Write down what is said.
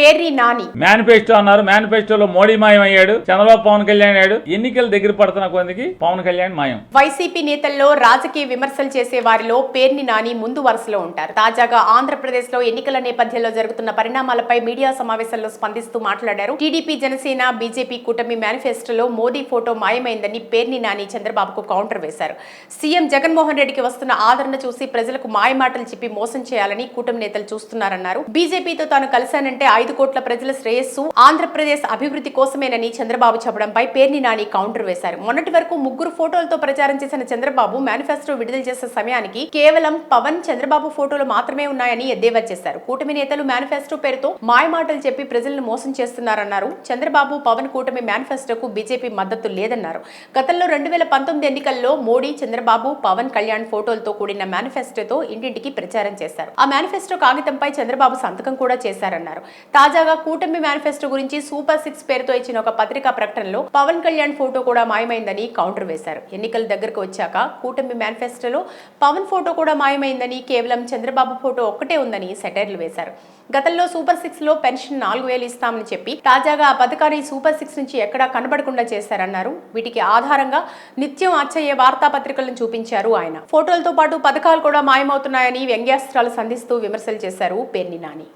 Perni Nani. Manifesto అన్నారు. మేనిఫెస్టోలో మోడీ మాయం అయ్యాడు. చంద్రబాబు పవన్ కళ్యాణ్ అయ్యాడు. ఎన్నికలు దగ్గర పడుతున్న కొందికి పవన్ కళ్యాణ్ మాయం. వైసీపీ నేతల్లో రాజకీయ విమర్శలు చేసే వారిలో పేర్ని నాని ముందు వరుసలో ఉంటారు. తాజాగా ఆంధ్రప్రదేశ్లో ఎన్నికల నేపథ్యంలో జరుగుతున్న పరిణామాలపై మీడియా సమావేశంలో స్పందిస్తూ మాట్లాడారు. టీడీపీ జనసేన బీజేపీ కూటమి మేనిఫెస్టోలో మోదీ ఫోటో మాయమైందని పేర్ని నాని చంద్రబాబుకు కౌంటర్ వేశారు. సీఎం జగన్మోహన్ రెడ్డికి వస్తున్న ఆదరణ చూసి ప్రజలకు మాయమాటలు చెప్పి మోసం చేయాలని కూటమి నేతలు చూస్తున్నారన్నారు. బీజేపీతో తాను కలిశానంటే ఐదు కోట్ల ప్రజల శ్రేయస్సు ఆంధ్రప్రదేశ్ అభివృద్ధి కోసమేనని చంద్రబాబు చెప్పడంపై పేర్ని నాని కౌంటర్ వేశారు. మొన్నటి వరకు ముగ్గురు ఫోటోలతో ప్రచారం చేసిన చంద్రబాబు మేనిఫెస్టో విడుదల చేసే సమయానికి కేవలం పవన్ చంద్రబాబు ఫోటోలు మాత్రమే ఉన్నాయని ఎద్దేవా చేశారు. కూటమి నేతలు మేనిఫెస్టో పేరుతో మాయమాటలు చెప్పి ప్రజలను మోసం చేస్తున్నారన్నారు. చంద్రబాబు పవన్ కూటమి మేనిఫెస్టోకు బీజేపీ మద్దతు లేదన్నారు. గతంలో రెండు వేల పంతొమ్మిది ఎన్నికల్లో మోడీ చంద్రబాబు పవన్ కళ్యాణ్ ఫోటోలతో కూడిన మేనిఫెస్టోతో ఇంటింటికి ప్రచారం చేశారు. ఆ మేనిఫెస్టో కాగితంపై చంద్రబాబు సంతకం కూడా చేశారన్నారు. తాజాగా కూటమి మేనిఫెస్టో గురించి సూపర్ సిక్స్ పేరుతో ఇచ్చిన ఒక పత్రికా ప్రకటనలో పవన్ కళ్యాణ్ ఫోటో కూడా మాయమైందని కౌంటర్ వేశారు. ఎన్నికల దగ్గరకు వచ్చాక కూటమి మేనిఫెస్టోలో పవన్ ఫోటో కూడా మాయమైందని కేవలం చంద్రబాబు ఫోటో ఒక్కటే ఉందని సెటైర్లు వేశారు. గతంలో సూపర్ సిక్స్లో పెన్షన్ నాలుగు వేలు ఇస్తామని చెప్పి తాజాగా ఆ పథకాన్ని సూపర్ సిక్స్ నుంచి ఎక్కడా కనబడకుండా చేశారన్నారు. వీటికి ఆధారంగా నిత్యం అచ్చయ్యే వార్తాపత్రికలను చూపించారు ఆయన. ఫోటోలతో పాటు పథకాలు కూడా మాయమవుతున్నాయని వ్యంగ్యాస్త్రాలు సంధిస్తూ విమర్శలు చేశారు పేర్ని నాని.